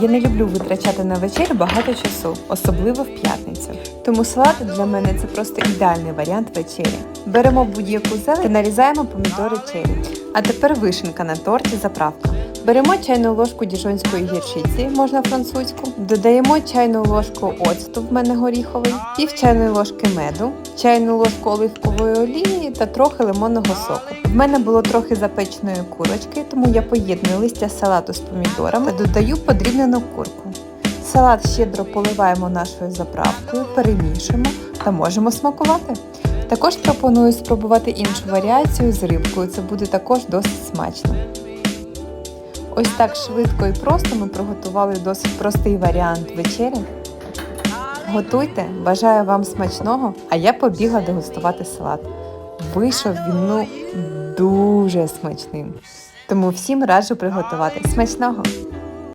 Я не люблю витрачати на вечерю багато часу, особливо в п'ятницю. Тому салати для мене це просто ідеальний варіант вечері. Беремо будь-яку зелень та нарізаємо помідори черрі. А тепер вишенка на торті заправка. Беремо чайну ложку діжонської гірчиці, можна французьку, додаємо чайну ложку оцту, в мене горіховий, пів чайної ложки меду, чайну ложку оливкової олії та трохи лимонного соку. В мене було трохи запеченої курочки, тому я поєдную листя салату з помідорами та додаю подрібнену курку. Салат щедро поливаємо нашою заправкою, перемішуємо та можемо смакувати. Також пропоную спробувати іншу варіацію з рибкою. Це буде також досить смачно. Ось так швидко і просто ми приготували досить простий варіант вечері. Готуйте, бажаю вам смачного, а я побігла дегустувати салат. Вийшов він ну дуже смачним. Тому всім раджу приготувати смачного.